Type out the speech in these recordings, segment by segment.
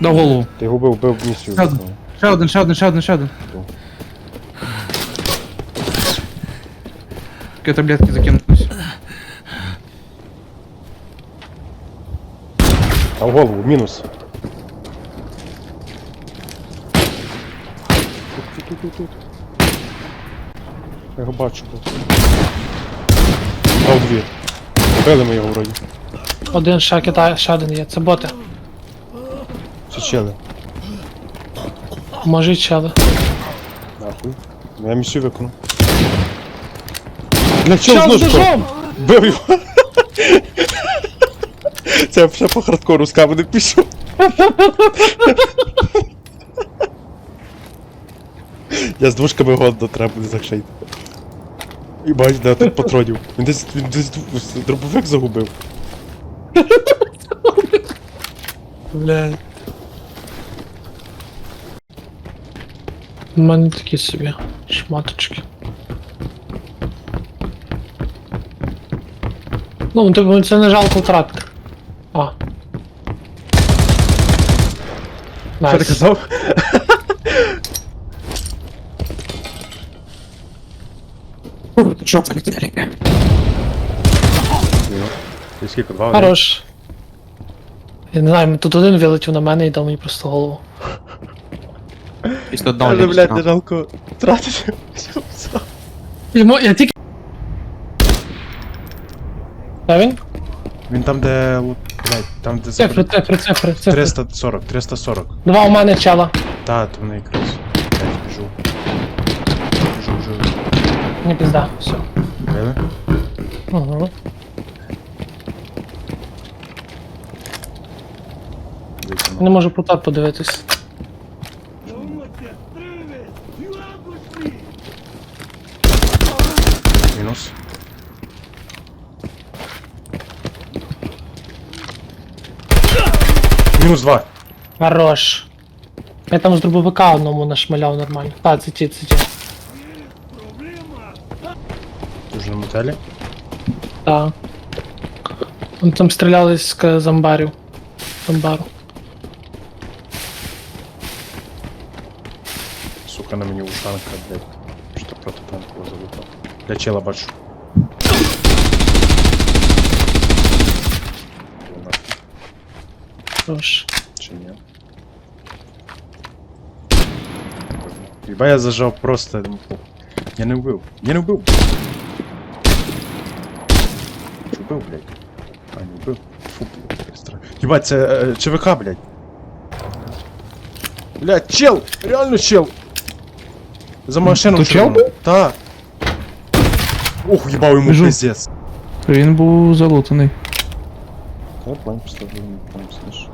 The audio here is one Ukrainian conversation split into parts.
Дав голову. Ти його бив, бив місію. Ще один. Ще один, ще один, ще один, ще один. Такі таблетки закинутись. А в голову, мінус. Тут, тут, тут, тут. Я його бачу. Дав дві. Били ми його вроді. Один ще кидає, ще один є. Це боти. Чи чели? Може й чели. Нахуй. Ну, Я місію виконав. Для Що чого з що? ножом? Бив його. Це вже по хардкору з каменем пішов. Я з двушками годно треба буде захшейти. І бач, де тут патронів. Він десь, він десь дробовик загубив. Бля. У мене такі собі шматочки. Ну, типу, це не жалко втратити. А. Що ти Найс. казав? І скільки? Два? Хорош. Я не знаю, тут один вилетів на мене і дав мені просто голову. Після Але, блядь, не ліпсера. жалко тратити. Йому, я тільки. Де він? Він там, де... лут- Блядь, там, де... Цифри, цифри, цифри, цифри. 340, 340. Два у мене чела. Та, то вони якраз. Блядь, біжу. Біжу, біжу. Не пізда, все. Били? Угу. Не можу потап подивитись. Мінус два. Хорош. Я там з дробовика одному нашмаляв нормально. Та, це ті, це ті. Дуже на мотелі. Так. Вони там стріляли з к- зомбарів. Зомбару. Сука, на мені ушанка, блядь. Що проти танкова залутав. Я чела бачу. Хорош. Чи ні? Хіба я зажав просто, я думаю, «Фу, я не вбив. Я не вбив. Чи вбив, блядь? А, не вбив. Фу, блядь, як страшно. Єбать, це е, ЧВК, блядь. Блядь, чел! Реально чел! За машину То чел червоною. був? Та. Ох, їбав йому Біжу. пиздец. Він був залутаний. Я план поставлю, там слышь.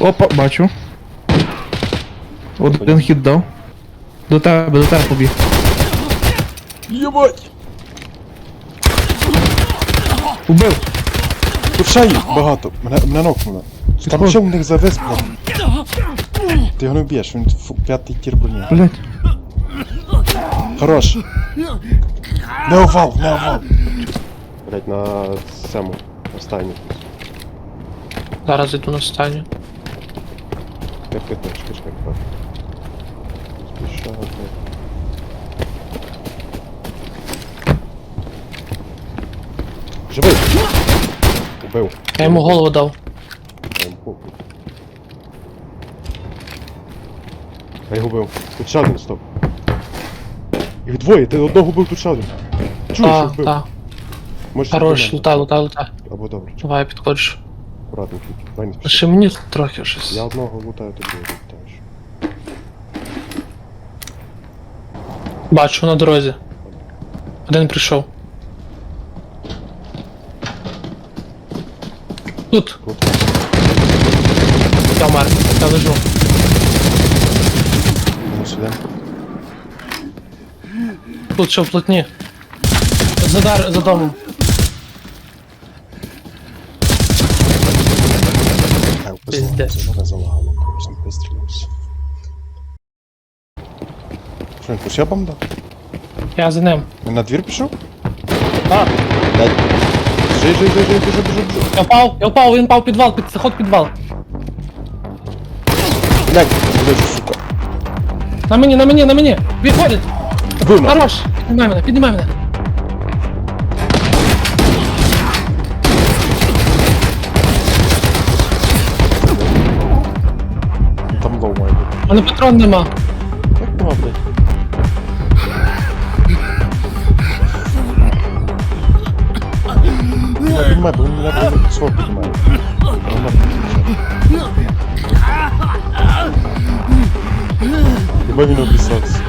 Опа, бачу. Один хід дав. До тебе, до тебе побіг. Єбать! Убив! Тут ще їх багато. Мене, мене нокнуло. Там ще в них завис, блядь. Ти його не вб'єш, він фу, п'ятий тір броні. Блять. Хорош. Не овал, не овал. Блять, на цьому, останній. Зараз йду на останню. Ти точки, чекай, так. Спішати. Живий! Убив. Я йому голову дав. Я йому похуй. Я його вбив. Тут ще один, стоп. Їх двоє, ти одного вбив, тут ще один. Чуєш, що Та, вбив? та. Можеш Хорош, лутай, лутай, лутай. Або добре, Давай я підходжу. Акуратно. Дай не спіши. Ще мені трохи щось. Я одного лутаю, другого лутаєш. Бачу на дорозі. Один прийшов. Тут. Тут. Я мер. Я лежу. Мінус один. Тут що в плотні. За, дар, за домом. Мене залагало, вистрілився. Що, він ще бомба? Я за ним. Він на двір пішов? А, Блядь. Жи, жи, жи, жи, біжи, біжи, біжи. я впав, я впав, він впав в підвал, під заход в підвал. Блядь, блядь, сука. На мені, на мені, на мені! Відходить! Вбив. Хорош! Піднімай мене, піднімай мене! мене патрон нема. Як нема, блядь? Я піднімаю, бо він мене блядь, свого піднімає. Хіба він обісрався?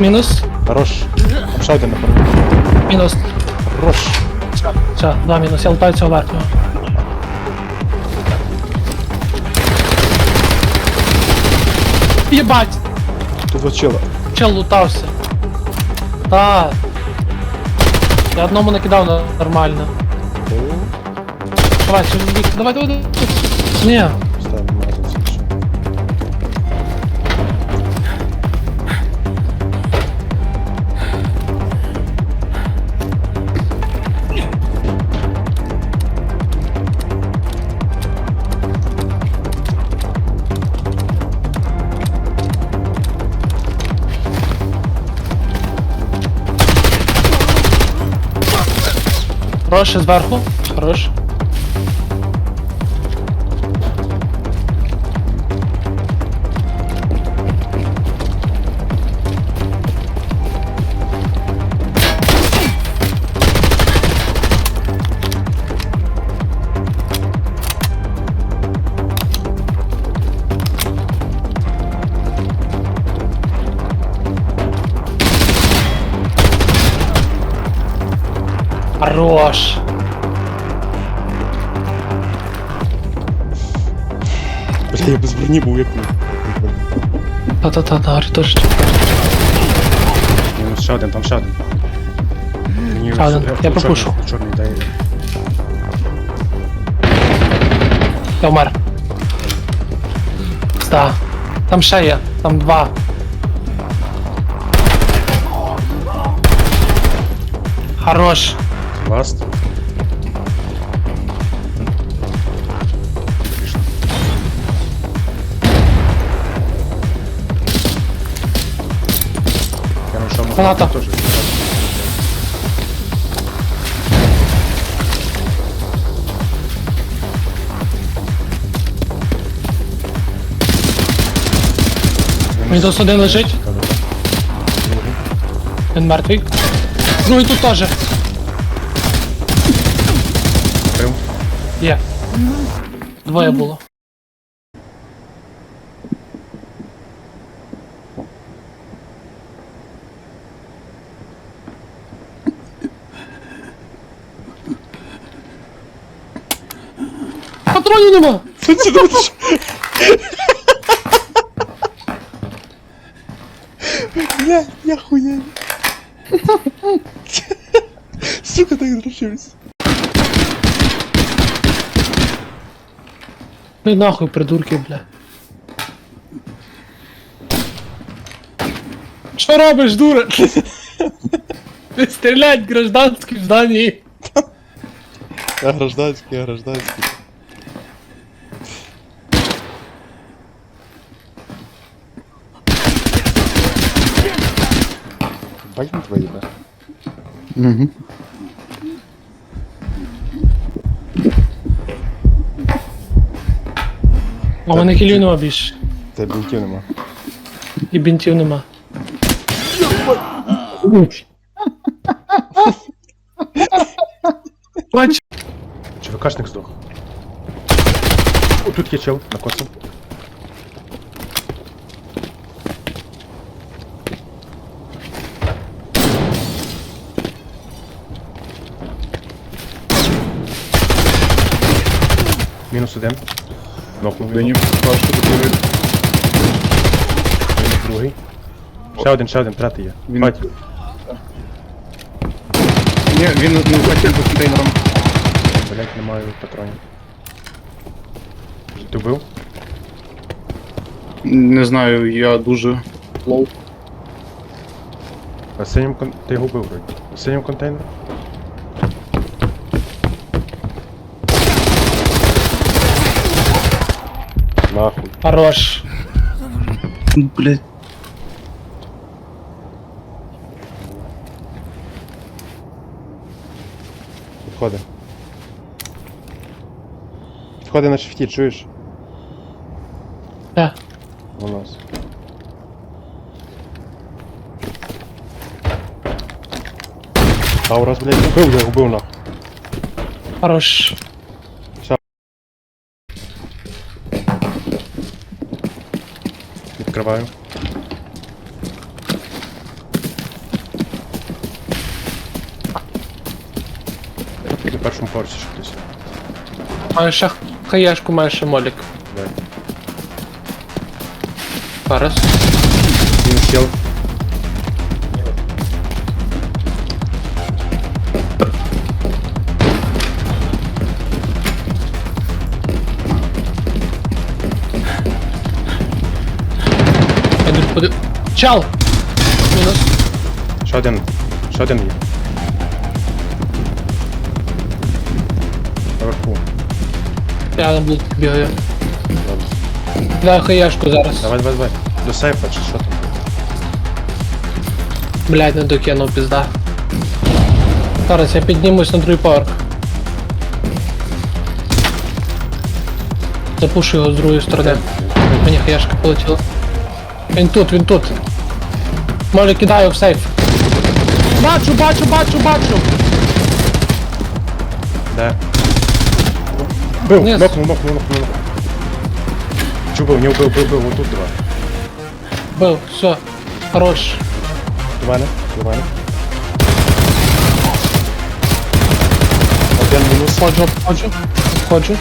Мінус. Хорош. Там ще один напевно. Мінус. Хорош. Все, два мінус, я лутаю цього верхнього. Єбать! Тут вчила. Чел лутався. Та. Я одному накидав на- нормально. Давай, чоловік, давай, давай, давай. Ні, хорош ще зверху. Хорош. Хорош. Бля, я без броні був як. Та-та-та, Гаррі теж. Мінус ще один, там ще один. Мені Ще один, все- я чорний- пропушу. Чорний дає. Я вмер. Ста. Там ще є, там два. Хорош. Нашел Граната. тоже. Мінус один лежить. Він мертвий. Ну і тут теж. Є. Двоє було. Патронів нема! Бля, я хуя. Сука, так дрочився. Ну і нахуй, придурки, бля. Що робиш, дура? Ти стрілять гражданський в здании. Я гражданський, я гражданський. Бать він твої, да? А У мене кілів нема більше. Тебе бінтів нема. І бінтів нема. Бач. ЧВКшник здох. О, тут є чел, на коцу. Мінус один. Нокнув. його. Мінус другий. Ще один, ще один, третій є. Він- Бать, Ні, він не хотів за контейнером. блять, немає патронів. Ти вбив? Не знаю, я дуже лоу. На синьому кон... Ти його вбив вроді. На синьому контейнері? Нахуй. Хорош. Блять. Підходи. Підходи на шифті, чуєш? Де? У нас. Аурас, блядь, убив, я убив нахуй. Хорош. Відкриваю. На першому поверсі ще хтось. Маю ще хаєшку, маю ще молік. Зараз. Він сел. Чал! Мінус. Ще один. Ще один є. Наверху. Я на блуд бігаю. Ладно. Дай хаєшку зараз. Давай, давай, давай. До сейфа чи що там? Блядь, не докинув, пізда. Зараз я піднімусь на другий поверх. Запушу його з другої сторони. Мені хаєшка полетіла. Він тут, він тут. Може кидаю в сейф. Бачу, бачу, бачу, бачу! Де? Бив, Вниз. нокнув, нокнув, нокнув. Чу бив, не вбив, бив, бив, отут два. Бив, все. Хорош. До мене, до мене. Один мінус. Входжу, входжу. Входжу.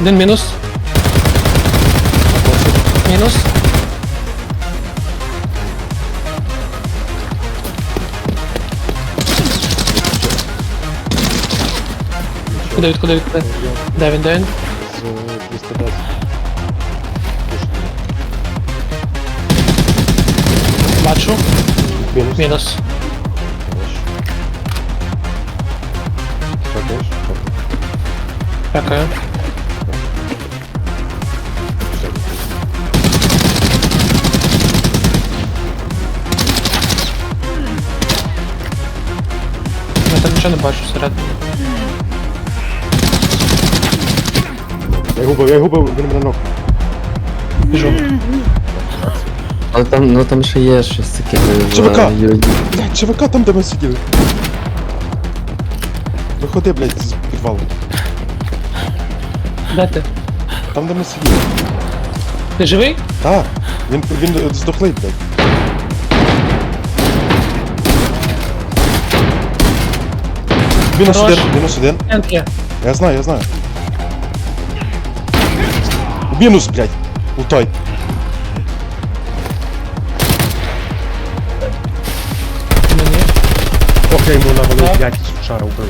Один мінус. Мінус. Куди, відкуди, відкуди? Де він, де він? З 210. Бачу. Мінус. Мінус. Дякую. Нічого не бачу всередині. Я губив, я губив, він мене нокнув. Біжу. Але там, ну там ще є щось таке. ЧВК! Блядь, ЧВК там, де ми сиділи. Виходи, блядь, з підвалу. Де ти? Там, де ми сиділи. Ти живий? Так, він, він здохлий, блядь. Мінус Хорош. один, мінус один. В центрі. Я знаю, я знаю. Мінус, блядь. Лутай. Мені. Ох, я йому навалив, Так. блядь, шара вбив.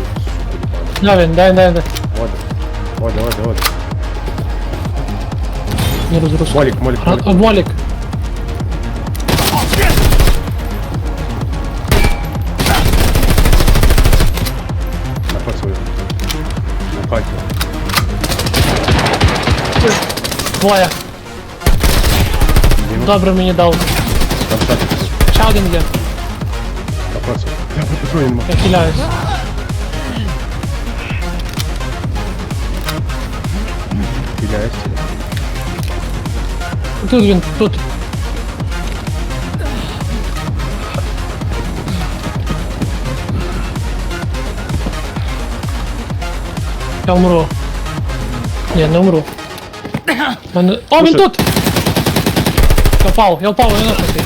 Де він, де він, де він? Вода. Вода, вода, вода. Не розрус. Молік, молік, молік. О, Молік. Двоє. Мінус. Добре мені дав. Там ще хтось. Ще один є. Я побіжу йому. Я хиляюсь. Хиляюсь. Тут він, тут. Я умру. Ні, не умру. Мене... О, він тут! Я впав, я впав, я нахуй.